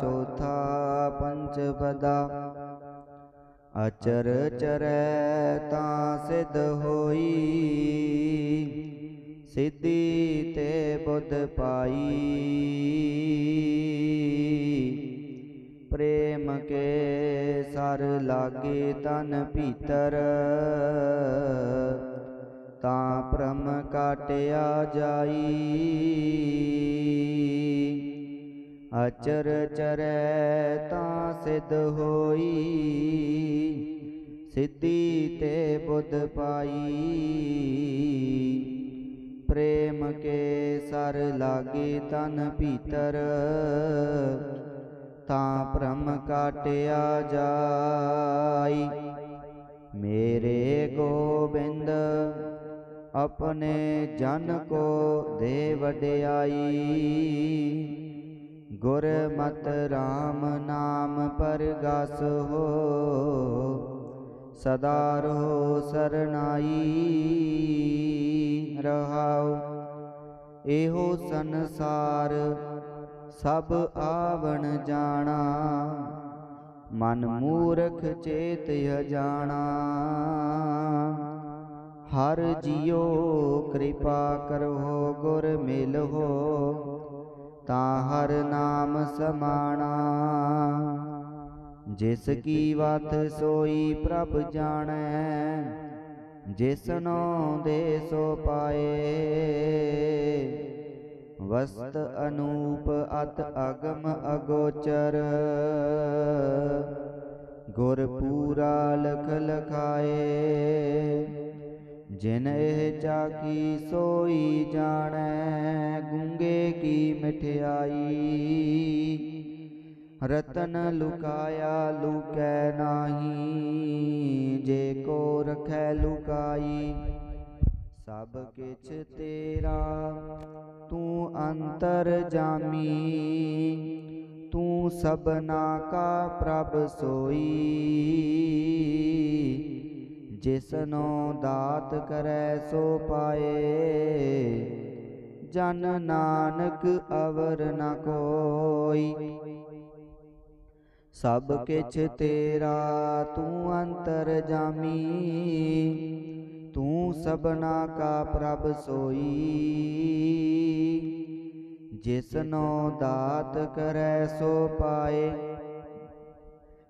ਚੌਥਾ ਪੰਚ ਪਦਾ ਅਚਰ ਚਰੈ ਤਾਂ ਸਿਧ ਹੋਈ ਸਿੱਧੀ ਤੇ ਬੁੱਧ ਪਾਈ ਪ੍ਰੇਮ ਕੇ ਸਰ ਲਾਗੇ ਤਨ ਭੀਤਰ ਤਾਂ ਭ੍ਰਮ ਕਾਟਿਆ ਜਾਈ ਅਚਰ ਚਰੈ ਤਾਂ ਸਿਧ ਹੋਈ, ਸਿੱਧੀ ਤੇ ਬੁੱਧ ਪਾਈ। ਪ੍ਰੇਮ ਕੇ ਸਰ ਲਾਗੇ ਤਨ ਭੀਤਰ, ਤਾਂ ਭ੍ਰਮ ਕਾਟਿਆ ਜਾਈ। ਮੇਰੇ ਗੋਬਿੰਦ, ਆਪਣੇ ਜਨ ਕੋ ਦੇ ਵਡਿਆਈ। ਗੁਰ ਮਤ ਰਾਮ ਨਾਮ ਪਰਗਾਸ ਹੋ। ਸਦਾ ਰਹੋ ਸਰਨਾਈ। ਰਹਾਉ ਇਹੋ ਸੰਸਾਰ ਸਭ ਆਵਣ ਜਾਣਾ। ਮਨ ਮੂਰਖ ਚੇਤ ਜਾਣਾ ਹਰ ਜਿਉ ਕਿਰਪਾ ਕਰੋ ਗੁਰ ਮਿਲੋ ਤਾਂ ਹਰ ਨਾਮ ਸਮਾਣਾ। ਜਿਸ ਕੀ ਵਾਤ ਸੋਈ ਪ੍ਰਭ ਜਾਣੈ ਜਿਸਨੋ ਦੇ ਸੋ ਪਾਏ। ਵਸਤ ਅਨੂਪ ਅਤ ਅਗਮ ਅਗੋਚਰ, ਗੁਰ ਪੂਰਾ ਲਖ ਲਖਾਏ। ਜਿਨ ਇਹ ਚਾਕੀ ਸੋਈ ਜਾਣੈ ਗੁੰਗੇ ਕੀ ਮਠਿਆਈ ਰਤਨ ਲੁਕਾਇਆ ਲੁਕੈ ਨਾਹੀ ਜੇ ਕੋ ਰਖੈ ਲੁਕਾਈ ਸਭ ਕਿਛ ਤੇਰਾ ਤੂੰ ਅੰਤਰ ਜਾਮੀ ਤੂੰ ਸਭਨਾ ਕਾ ਪ੍ਰਭ ਸੋਈ ਜਿਸਨੋ ਦਾਤ ਕਰੈ ਸੋ ਪਾਏ। ਜਨ ਨਾਨਕ ਅਵਰ ਨ ਕੋਈ। ਸਭ ਕਿਛ ਤੇਰਾ ਤੂੰ ਅੰਤਰ ਜਾਮੀ। ਤੂੰ ਸਭਨਾ ਕਾ ਪ੍ਰਭ ਸੋਈ। ਜਿਸਨੋ ਦਾਤ ਕਰੈ ਸੋ ਪਾਏ।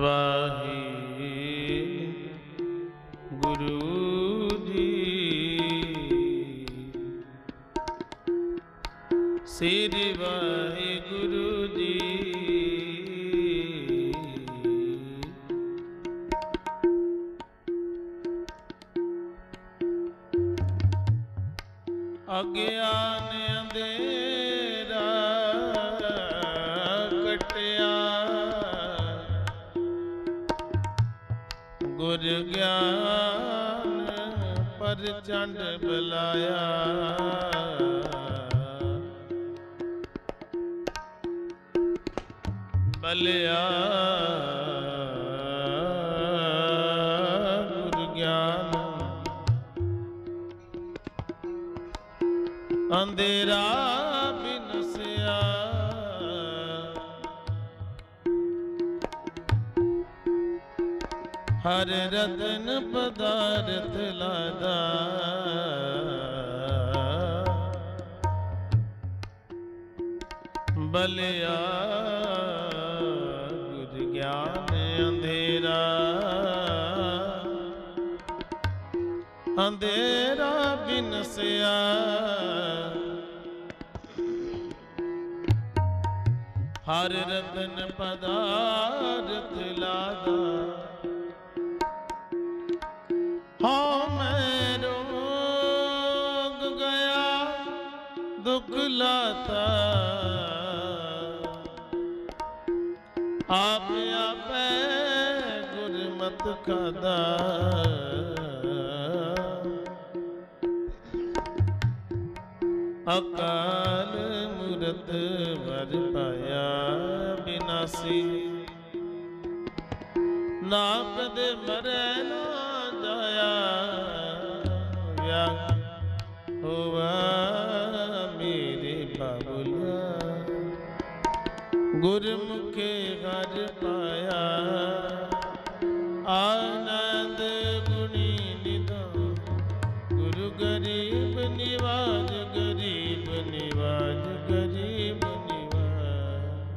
ਵਾਹੀ ਗੁਰੂ ਜੀ। ਸ੍ਰੀ ਵਾਹਿਗੁਰੂ ਗੁਰ ਗਿਆਨ ਪਰਚੰਡ ਬਲਾਇਆ। ਬਲਿਆ ਗੁਰ ਗਿਆਨ। ਅੰਧੇਰਾ ਹਰ ਰਤਨ ਪਦਾਰਥ ਲਾਦਾ। ਬਲਿਆ ਗੁਰ ਗਿਆਨ ਅੰਧੇਰਾ। ਅੰਧੇਰਾ ਬਿਨਸਿਆ। ਹਰ ਰਤਨ ਪਦਾਰਥ ਲਾਦਾ। ਹਉ ਗਿਆ, ਦੁਖ ਲਾਤਾ। ਆਪ ਆਪੇ ਗੁਰਮਤ ਖਾਦਾ ਅਕਾਲ ਮੂਰਤ ਵਰ ਪਾਇਆ ਬਿਨਾਸੀ। ਨਾਮ ਦੇ ਮਰੈ ਨਾ ਵਿਆਹ ਹੋਵਾ ਪਾਇਆ ਆਨੰਦ ਗੁਣੀ ਨਿਦਾ ਗੁਰੂ ਗਰੀਬ ਨਿਵਾਜ ਗਰੀਬ ਨਿਵਾਜ ਗਰੀਬ ਨਿਵਾਜ।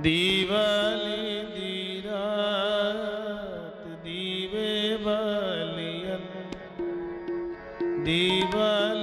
ਦੀਵਾਲੀ जीवन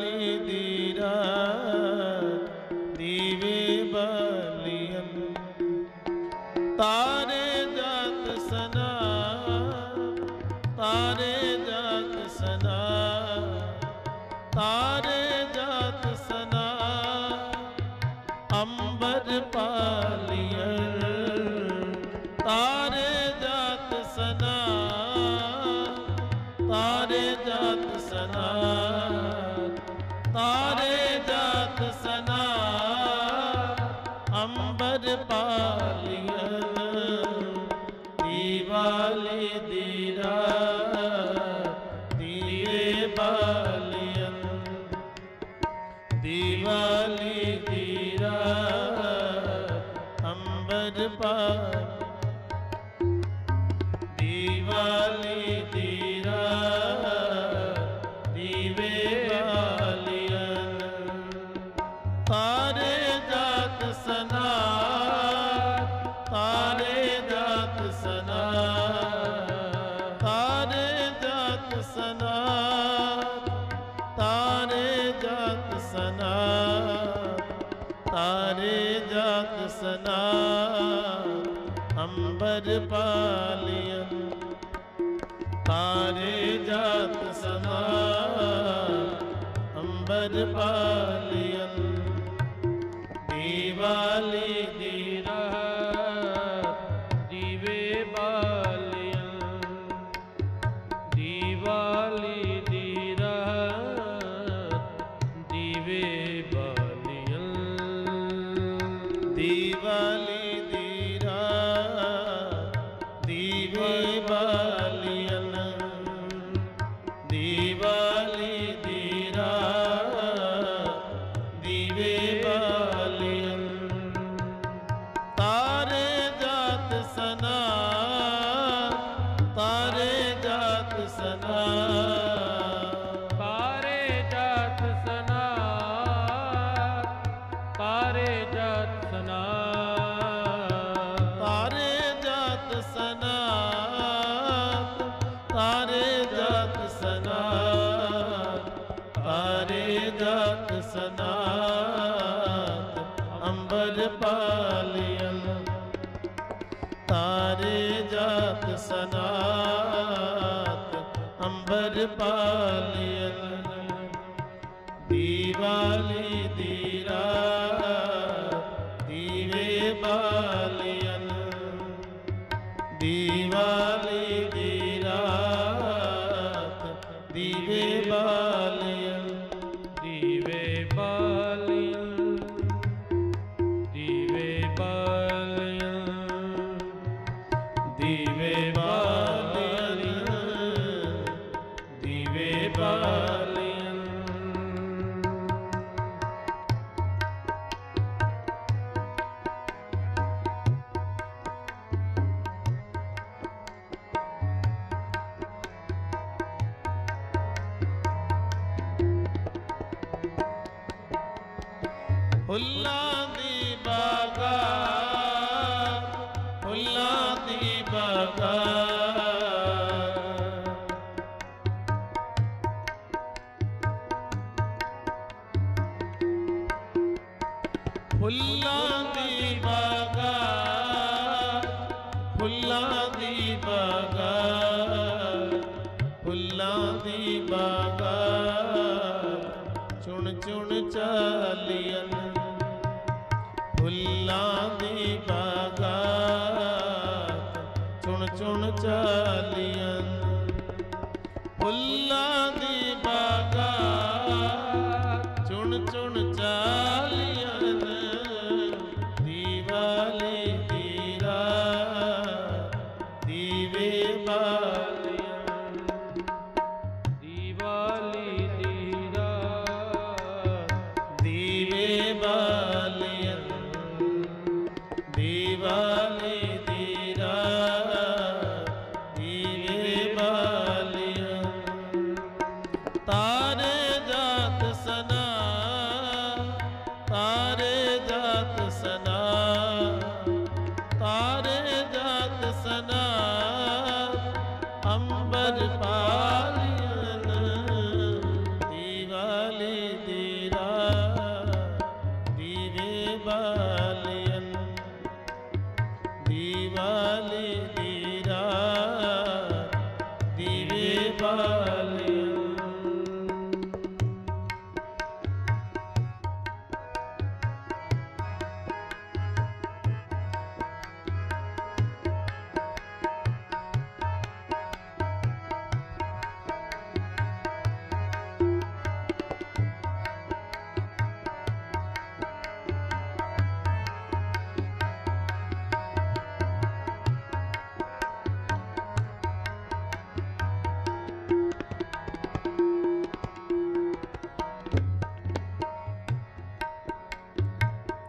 ਨਿਜ ਪਾਲਿਆ ਤਾਰੇ ਜਾਤ ਸਦਾ ਅੰਬਰ ਪਾਲਿਆ ਦੀਵਾਲੀ ਦੀ सदा ਪਾਲਿਆ ਦੀਵਾਲੀ ਦੀ ਫੁੱਲਾਂ ਦੀ ਬਾਗਾ ਦੀ ਬਾਗਾ। ਫੁੱਲਾਂ ਦੀ ਬਾਗਾ ਦੀ ਬਾਗਾ ਦੀ ਬਾਗਾ। ਚੁਣ ਚੁਣ ਚਾਲੀਆਂ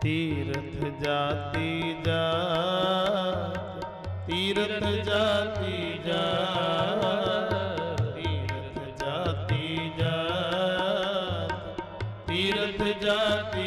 ਤੀਰਥ ਜਾਤੀ ਜਾਤ ਤੀਰਥ ਜਾਤੀ ਜਾਤ ਤੀਰਥ ਜਾਤੀ ਜਾਤ ਤੀਰਥ ਜਾਤੀ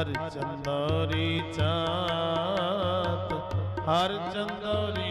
ਹਰ ਚੰਦੋਰੀ ਚਾਤ ਹਰ ਚੰਦੋਰੀ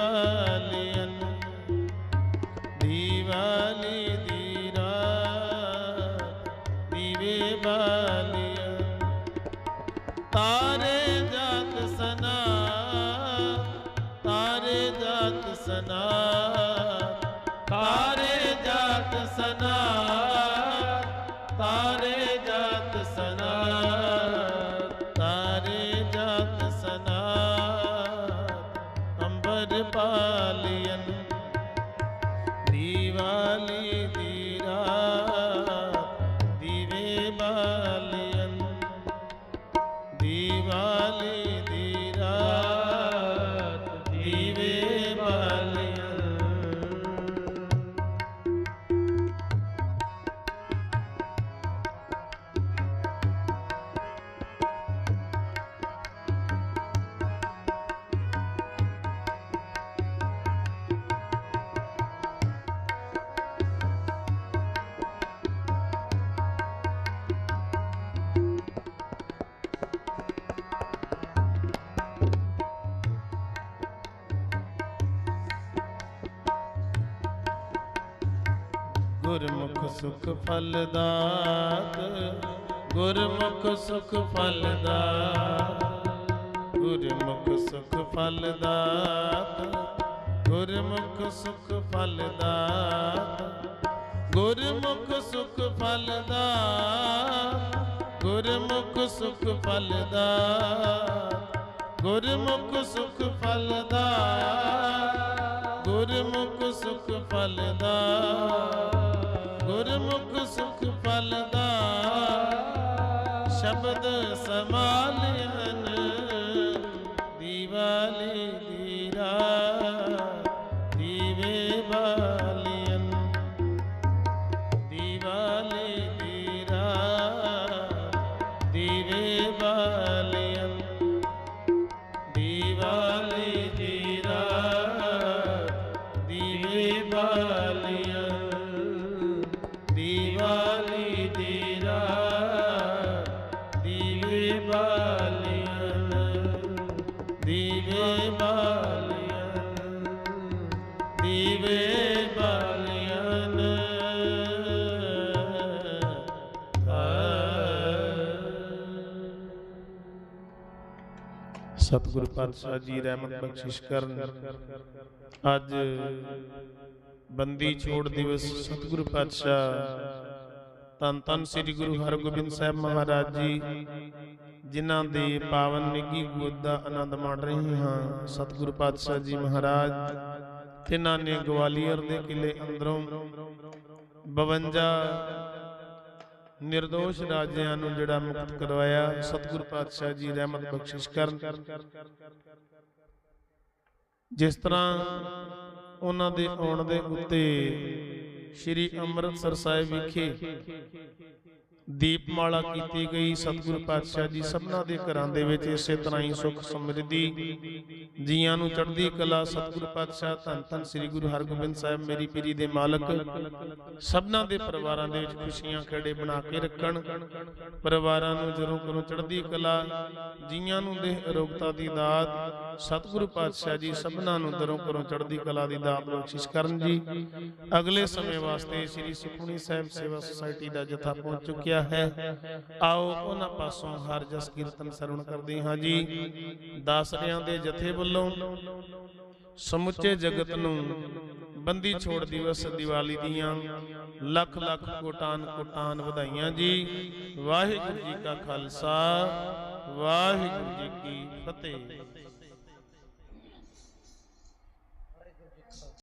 लगा ਗੁਰਮੁਖ ਸੁਖ ਫਲਦਾਤ, ਗੁਰਮੁਖ ਸੁਖ ਫਲਦਾਤ, ਗੁਰਮੁਖ ਸੁਖ ਫਲਦਾਤ, ਗੁਰਮੁਖ ਸੁਖ ਫਲਦਾਤ, ਗੁਰਮੁਖ ਸੁਖ ਫਲਦਾਤ, ਗੁਰਮੁਖ ਸੁਖ ਫਲਦਾਤ, ਗੁਰਮੁਖ ਸੁਖ ਫਲਦਾ ਗੁਰਮੁਖ ਸੁਖ ਫਲਦਾ ਗੁਰਮੁਖ ਸੁਖ ਪਲਦਾ ਸ਼ਬਦ ਸਮਾਲਿਆ ਦੀਵੇ ਬਾਲਿਆਨ ਦੀਵੇ ਬਾਲਿਆਨ ਸਤਿਗੁਰ ਪਾਤਸ਼ਾਹ ਜੀ ਰਹਿਮਤ ਬਖਸ਼ਿਸ਼ ਕਰਨ। ਅੱਜ ਬੰਦੀ ਛੋੜ ਦਿਵਸ ਸਤਿਗੁਰ ਪਾਤਸ਼ਾਹ। ਤਨ ਤਨ ਸ੍ਰੀ ਗੁਰੂ ਹਰਗੋਬਿੰਦ ਸਾਹਿਬ ਮਹਾਰਾਜ ਜੀ। ਜਿਨ੍ਹਾਂ ਦੇ ਪਾਵਨ ਨਿੱਗੀ ਗੋਦ ਦਾ ਆਨੰਦ ਮਾਣ ਰਹੇ ਹਾਂ, ਸਤਿਗੁਰ ਪਾਤਸ਼ਾਹ ਜੀ ਮਹਾਰਾਜ, ਤਿਨਾਂ ਨੇ ਗਵਾਲੀਅਰ ਦੇ ਕਿਲੇ ਅੰਦਰੋਂ 52 ਨਿਰਦੋਸ਼ ਰਾਜਿਆਂ ਨੂੰ ਜਿਹੜਾ ਮੁਕਤ ਕਰਵਾਇਆ, ਸਤਿਗੁਰ ਪਾਤਸ਼ਾਹ ਜੀ ਰਹਿਮਤ ਬਖਸ਼ਿਸ਼ ਕਰਨ। ਜਿਸ ਤਰ੍ਹਾਂ ਉਹਨਾਂ ਦੇ ਆਉਣ ਦੇ ਉੱਤੇ ਸ੍ਰੀ ਅੰਮ੍ਰਿਤਸਰ ਸਾਹਿਬ ਵਿਖੇ ਦੀਪਮਾਲਾ ਕੀਤੀ ਗਈ। ਸਤਿਗੁਰ ਪਾਤਸ਼ਾਹ ਜੀ ਸਭਨਾਂ ਦੇ ਘਰਾਂ ਦੇ ਵਿੱਚ ਇਸੇ ਤਰ੍ਹਾਂ ਹੀ ਸੁਖ ਸਮਰਿੱਧੀ ਜੀਆਂ ਨੂੰ ਚੜ੍ਹਦੀ ਕਲਾ। ਸਤਿਗੁਰ ਪਾਤਸ਼ਾਹ, ਧੰਨ ਧੰਨ ਸ੍ਰੀ ਗੁਰੂ ਹਰਗੋਬਿੰਦ ਸਾਹਿਬ ਮੇਰੀ ਪੀਰੀ ਦੇ ਮਾਲਕ। ਸਭਨਾਂ ਦੇ ਪਰਿਵਾਰਾਂ ਦੇ ਵਿੱਚ ਖੁਸ਼ੀਆਂ ਖੇੜੇ ਬਣਾ ਕੇ ਰੱਖਣ। ਪਰਿਵਾਰਾਂ ਨੂੰ ਜਦੋਂ ਕਰੋ ਚੜ੍ਹਦੀ ਕਲਾ। ਜੀਆਂ ਨੂੰ ਦੇ ਅਰੋਗਤਾ ਦੀ ਦਾਤ। ਸਤਿਗੁਰੂ ਪਾਤਸ਼ਾਹ ਜੀ ਸਭਨਾਂ ਨੂੰ ਦਰੋਂ ਕਰੋ ਚੜ੍ਹਦੀ ਕਲਾ ਦੀ ਦਾਤ ਬਖਸ਼ਿਸ਼ ਕਰਨ ਜੀ। ਅਗਲੇ ਸਮੇਂ ਵਾਸਤੇ ਸ੍ਰੀ ਸੁਖਮਨੀ ਸਾਹਿਬ ਸੇਵਾ ਸੁਸਾਇਟੀ ਦਾ ਜਥਾ ਪਹੁੰਚ ਚੁੱਕਿਆ ਹੈ। ਆਓ ਉਹਨਾਂ ਪਾਸੋਂ ਹਰ ਜਸ ਕੀਰਤਨ ਸਰਵਣ ਕਰਦੇ ਹਾਂ ਜੀ। ਦਾਸਰਿਆਂ ਦੇ ਜਥੇ ਵੱਲੋਂ ਸਮੁੱਚੇ ਜਗਤ ਨੂੰ ਬੰਦੀ ਛੋੜ ਦਿਵਸ ਦੀਵਾਲੀ ਦੀਆਂ ਲੱਖ ਲੱਖ ਕੋਟਾਨ ਕੋਟਾਨ ਵਧਾਈਆਂ ਜੀ। ਵਾਹਿਗੁਰੂ ਜੀ ਕਾ ਖਾਲਸਾ, ਵਾਹਿਗੁਰੂ ਜੀ ਕੀ ਫਤਿਹ।